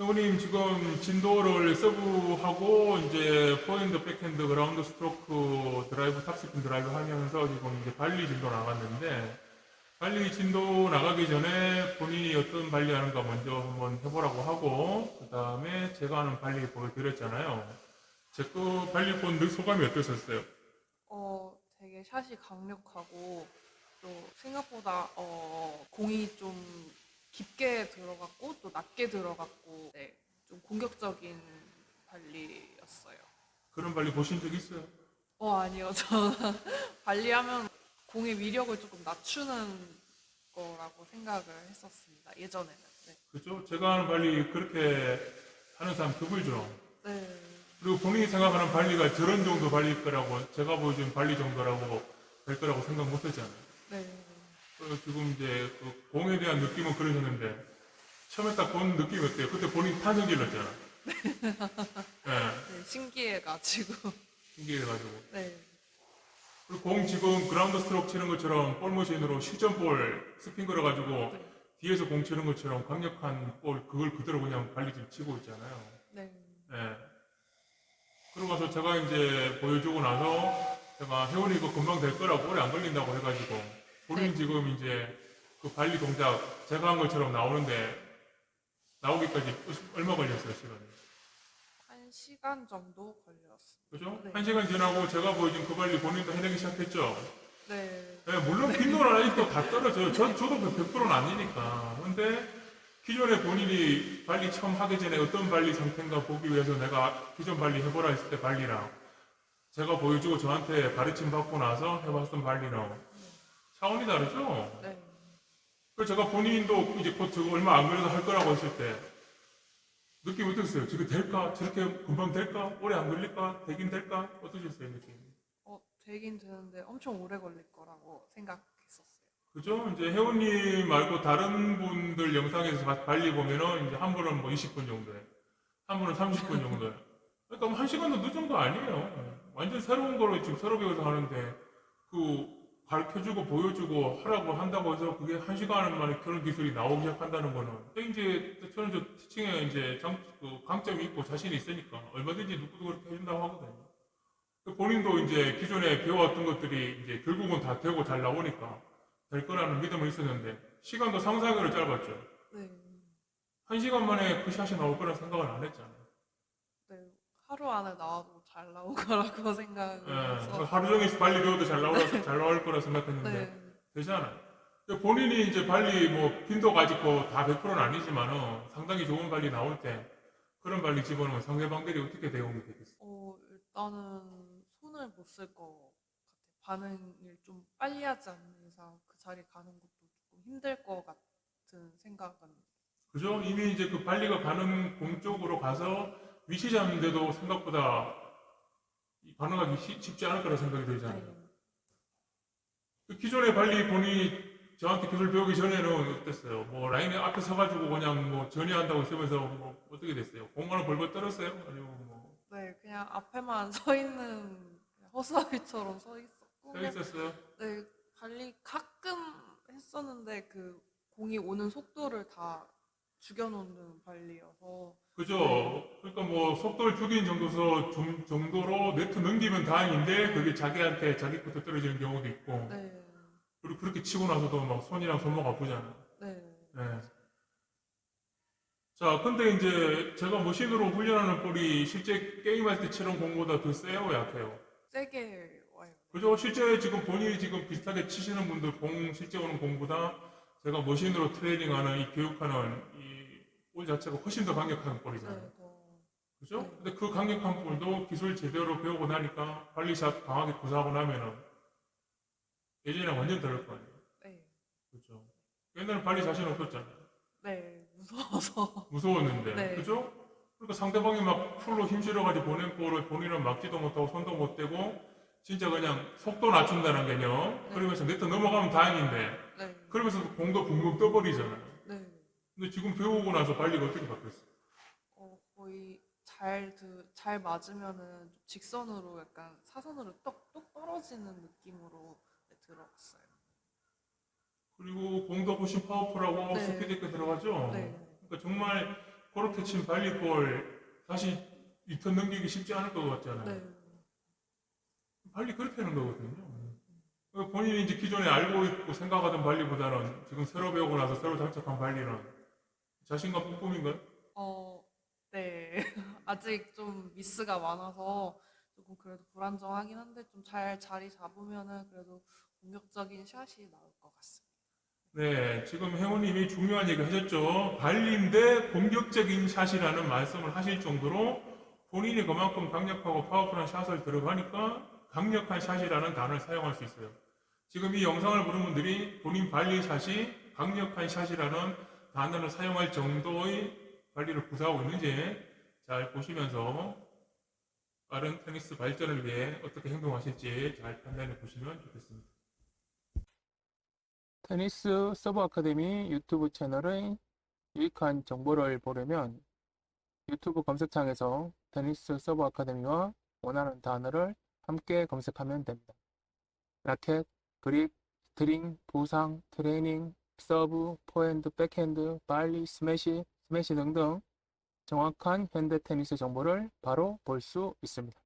형님 지금 진도를 서브하고 이제 포핸드 백핸드 그라운드 스트로크 드라이브 탑스핀 드라이브 하면서 지금 이제 발리 진도 나갔는데 발리 진도 나가기 전에 본인이 어떤 발리 하는가 먼저 한번 해보라고 하고 그 다음에 제가 하는 발리 보여드렸잖아요. 제 거 발리 본 소감이 어떠셨어요? 어, 되게 샷이 강력하고 또 생각보다 어, 공이 좀 깊게 들어갔고 또 낮게 들어갔고 네, 좀 공격적인 발리였어요. 그런 발리 보신 적 있어요? 어 아니요 저는 발리하면 공의 위력을 조금 낮추는 거라고 생각을 했었습니다 예전에는 네. 그죠? 제가 하는 발리 그렇게 하는 사람 드물죠. 네. 그리고 본인이 생각하는 발리가 저런 정도 발리일 거라고 제가 보여준 발리 정도라고 될 거라고 생각 못 했잖아요. 네. 지금 이제 그 공에 대한 느낌은 그러셨는데 처음에 딱 본 느낌이 어때요? 그때 본인 탄성 질렀잖아. 네, 네, 신기해가지고 신기해가지고. 네. 그리고 공 지금 그라운드 스트로크 치는 것처럼 볼머신으로 실전볼 스핀 걸어가지고 뒤에서 공 치는 것처럼 강력한 볼 그걸 그대로 그냥 발리 좀 치고 있잖아요. 네. 예. 그러고 나서 제가 이제 보여주고 나서 제가 혜원이 이거 금방 될 거라고 오래 안 걸린다고 해가지고 본인 네. 지금 이제 그 발리 동작 제가 한 것처럼 나오는데 나오기까지 얼마 걸렸어요 시간이? 한 시간 정도 걸렸어요. 그죠? 네. 한 시간 지나고 제가 보여준 그 발리 본인도 해내기 시작했죠. 네. 예, 물론 빈도는 아직도 다 떨어져요. 전, 저도 100%는 아니니까. 근데 기존에 본인이 발리 처음 하기 전에 어떤 발리 상태인가 보기 위해서 내가 기존 발리 해보라 했을 때 발리랑 제가 보여주고 저한테 가르침 받고 나서 해봤던 발리랑 차원이 다르죠? 네. 그래서 제가 본인도 이제 곧 얼마 안 걸려서 할 거라고 했을 때 느낌 어떠셨어요? 지금 될까? 저렇게 금방 될까? 오래 안 걸릴까? 되긴 될까? 어떠셨어요, 느낌? 어, 되긴 되는데 엄청 오래 걸릴 거라고 생각했었어요. 그죠? 이제 혜원님 말고 다른 분들 영상에서 바- 발리 보면은 이제 한 분은 뭐 20분 정도에, 한 분은 30분 정도에. 그러니까 뭐 한 시간도 늦은 거 아니에요. 완전 새로운 거로 지금 새로 배워서 하는데 그 가르쳐주고 보여주고 하라고 한다고 해서 그게 한 시간 만에 그런 기술이 나오기 시작한다는 거는 이제 저는 저 티칭에 이제 장, 그 강점이 있고 자신이 있으니까 얼마든지 누구도 그렇게 해준다고 하거든요. 그 본인도 이제 기존에 배워왔던 것들이 이제 결국은 다 되고 잘 나오니까 될 거라는 믿음은 있었는데 시간도 상상으로 짧았죠. 네. 한 시간 만에 그 샷이 나올 거라 생각을 안 했잖아요. 네. 하루 안에 나와도 잘 나올 거라고 생각을 예, 해서 하루 종일 발리 배워도 잘 나올, 잘 나올 거라 생각했는데 네. 되잖아요. 근데 본인이 이제 발리 뭐 빈도 가지고 다 100%는 아니지만은 상당히 좋은 발리 나올 때 그런 발리 집어넣으면 상대방들이 어떻게 대응이 되겠어요? 어, 일단은 손을 못쓸것 같아요. 반응을 좀 빨리 하지 않는 이상 그 자리 가는 것도 조금 힘들 것 같은 생각은 그죠? 이미 이제 그 발리가 가는 공 쪽으로 가서 위치 잡는데도 생각보다 이 반응하기 쉬- 쉽지 않을 거라 생각이 들잖아요. 네. 그 기존의 발리 본인이 저한테 기술 배우기 전에는 어땠어요? 뭐 라인에 앞에 서가지고 그냥 뭐 전이한다고 쓰면서 뭐 어떻게 됐어요? 공간을 벌벌 떨었어요? 아니면 뭐 네, 그냥 앞에만 서 있는 허수아비처럼 서 있었고 서 있었어요? 네, 달리 가끔 했었는데 그 공이 오는 속도를 다 죽여놓는 발리여서 그죠? 그러니까 뭐 속도를 죽인 정도서 좀- 정도로 네트 넘기면 다행인데 그게 자기한테 자기 것도 떨어지는 경우도 있고 네, 그리고 그렇게 치고 나서도 막 손이랑 손목 아프잖아. 네, 네. 자, 근데 이제 제가 머신으로 훈련하는 볼이 실제 게임할 때 치는 공보다 더 세요, 약해요? 세게 와요. 그죠? 실제 지금 본인이 지금 비슷하게 치시는 분들 공 실제 오는 공보다 제가 머신으로 트레이닝하는 이 교육하는 이 볼 자체가 훨씬 더 강력한 볼이잖아요. 네, 더 그죠? 네. 근데 그 강력한 볼도 기술 제대로 배우고 나니까 관리샷 강하게 구사하고 나면은 예전이랑 완전 다를 거 아니에요. 네, 그죠? 옛날에 발리 자신 없었잖아요. 네, 무서워서 무서웠는데. 네. 그죠? 그러니까 상대방이 막 풀로 힘 실어가지고 보낸 볼을 본인은 막지도 못하고 손도 못 대고 진짜 그냥 속도 낮춘다는 개념. 네. 그러면서 네트 넘어가면 다행인데 네, 그러면서 공도 붕붕 떠버리잖아요. 네. 근데 지금 배우고 나서 발리가 어떻게 바뀌었어요? 어, 거의 잘, 드, 잘 맞으면은 좀 직선으로 약간 사선으로 똑 똑 떨어지는 느낌으로 네, 들어갔어요. 그리고 공도 훨씬 파워풀하고 네. 스피드 있게 들어가죠? 네, 그러니까 정말 그렇게 친 발리볼 다시 리턴 넘기기 쉽지 않을 것 같잖아요. 네. 발리 그렇게 하는 거거든요. 그 본인이 이제 기존에 알고 있고 생각하던 발리보다는 지금 새로 배우고 나서 새로 장착한 발리는 자신감 뿜뿜인가요? 어, 네. 아직 좀 미스가 많아서 조금 그래도 불안정하긴 한데 좀 잘 자리 잡으면은 그래도 공격적인 샷이 나올 것 같습니다. 네, 지금 회원님이 중요한 얘기 하셨죠. 발리인데 공격적인 샷이라는 말씀을 하실 정도로 본인이 그만큼 강력하고 파워풀한 샷을 들어가니까 강력한 샷이라는 단어를 사용할 수 있어요. 지금 이 영상을 보는 분들이 본인 발리 샷이 강력한 샷이라는 단어를 사용할 정도의 발리를 구사하고 있는지 잘 보시면서 빠른 테니스 발전을 위해 어떻게 행동하실지 잘 판단해 보시면 좋겠습니다. 테니스 서브 아카데미 유튜브 채널의 유익한 정보를 보려면 유튜브 검색창에서 테니스 서브 아카데미와 원하는 단어를 함께 검색하면 됩니다. 라켓, 그립, 스트링, 부상, 트레이닝, 서브, 포핸드, 백핸드, 발리, 스매시, 스매시 등등 정확한 현대 테니스 정보를 바로 볼 수 있습니다.